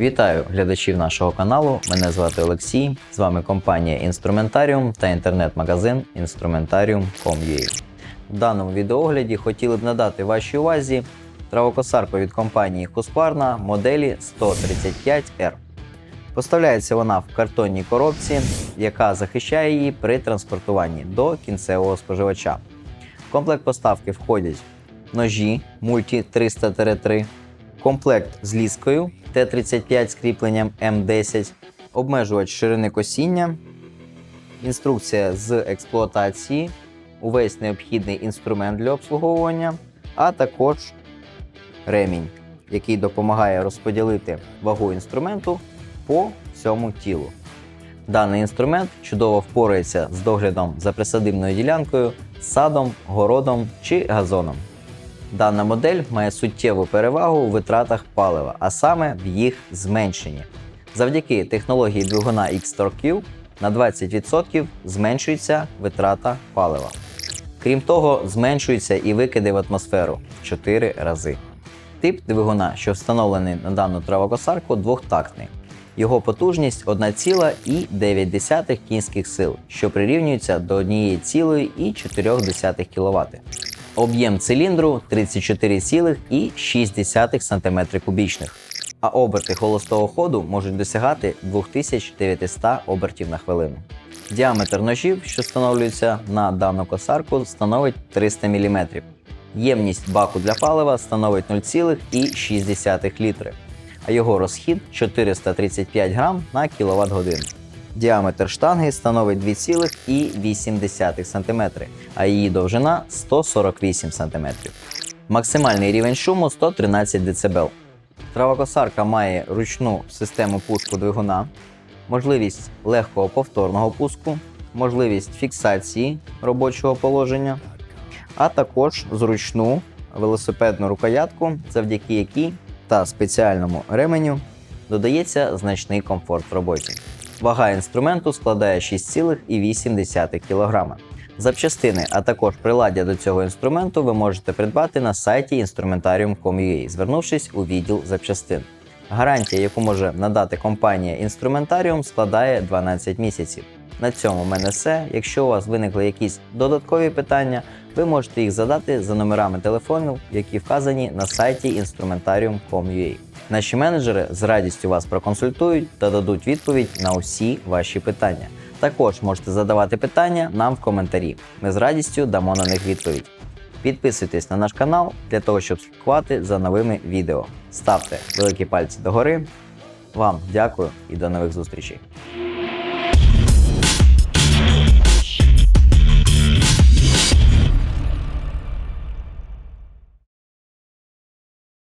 Вітаю глядачів нашого каналу. Мене звати Олексій. З вами компанія Інструментаріум та інтернет-магазин Instrumentarium.com.ua. В даному відеогляді хотіли б надати вашій увазі травокосарку від компанії Husqvarna моделі 135R. Поставляється вона в картонній коробці, яка захищає її при транспортуванні до кінцевого споживача. В комплект поставки входять ножі Multi 300-3, комплект з ліскою Т-35 з кріпленням М10, обмежувач ширини косіння, інструкція з експлуатації, увесь необхідний інструмент для обслуговування, а також ремінь, який допомагає розподілити вагу інструменту по всьому тілу. Даний інструмент чудово впорається з доглядом за присадибною ділянкою, садом, городом чи газоном. Дана модель має суттєву перевагу у витратах палива, а саме в їх зменшенні. Завдяки технології двигуна X-Torque на 20% зменшується витрата палива. Крім того, зменшуються і викиди в атмосферу в 4 рази. Тип двигуна, що встановлений на дану травокосарку, двохтактний. Його потужність 1,9 кінських сил, що прирівнюється до 1,4 кВт. Об'єм циліндру 34,6 см кубічних, а оберти холостого ходу можуть досягати 2900 обертів на хвилину. Діаметр ножів, що встановлюється на дану косарку, становить 300 мм. Ємність баку для палива становить 0,6 літри, а його розхід 435 грам на кВт годину. Діаметр штанги становить 2,8 см, а її довжина 148 см. Максимальний рівень шуму 113 дБ. Травокосарка має ручну систему пуску двигуна, можливість легкого повторного пуску, можливість фіксації робочого положення, а також зручну велосипедну рукоятку, завдяки якій та спеціальному ременю додається значний комфорт в роботі. Вага інструменту складає 6,8 кг. Запчастини, а також приладдя до цього інструменту ви можете придбати на сайті instrumentarium.com.ua, звернувшись у відділ запчастин. Гарантія, яку може надати компанія Instrumentarium, складає 12 місяців. На цьому в мене все. Якщо у вас виникли якісь додаткові питання, ви можете їх задати за номерами телефонів, які вказані на сайті instrumentarium.com.ua. Наші менеджери з радістю вас проконсультують та дадуть відповідь на усі ваші питання. Також можете задавати питання нам в коментарі. Ми з радістю дамо на них відповідь. Підписуйтесь на наш канал для того, щоб слідкувати за новими відео. Ставте великі пальці догори. Вам дякую і до нових зустрічей.